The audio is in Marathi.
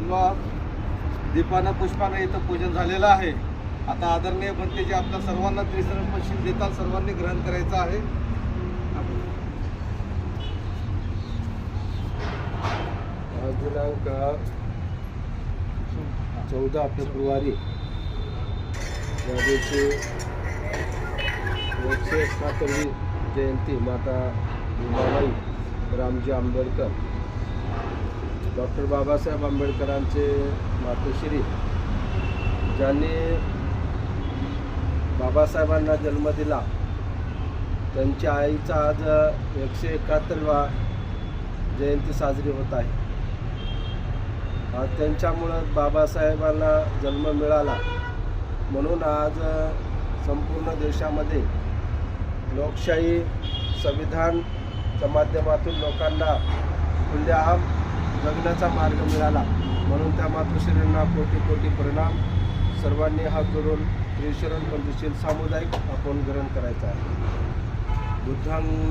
बनवा दीपानं पुष्पानं इथं पूजन झालेलं आहे. आता आदरणीय भंतेजी आपल्या सर्वांना त्रिसरण पश्चिम देतात सर्वांनी ग्रहण करायचं आहे. दिनांक चौदा फेब्रुवारी. या दिवशी एकशे एकाहत्तरवी जयंती माता भीमाबाई रामजी आंबेडकर डॉक्टर बाबासाहेब आंबेडकरांचे मातोश्री ज्यांनी बाबासाहेबांना जन्म दिला त्यांच्या आईचा आज एकशे एकाहत्तरवा जयंती साजरी होत आहे. आज त्यांच्यामुळं बाबासाहेबांना जन्म मिळाला. म्हणून आज संपूर्ण देशामध्ये लोकशाही संविधानच्या माध्यमातून लोकांना खुलेआम जगण्याचा मार्ग मिळाला. म्हणून त्या मातृश्रींना कोटी कोटी परिणाम. सर्वांनी हा करून त्रिशरण पंचशील सामुदायिक आपण ग्रहण करायचा आहे. बुद्धांना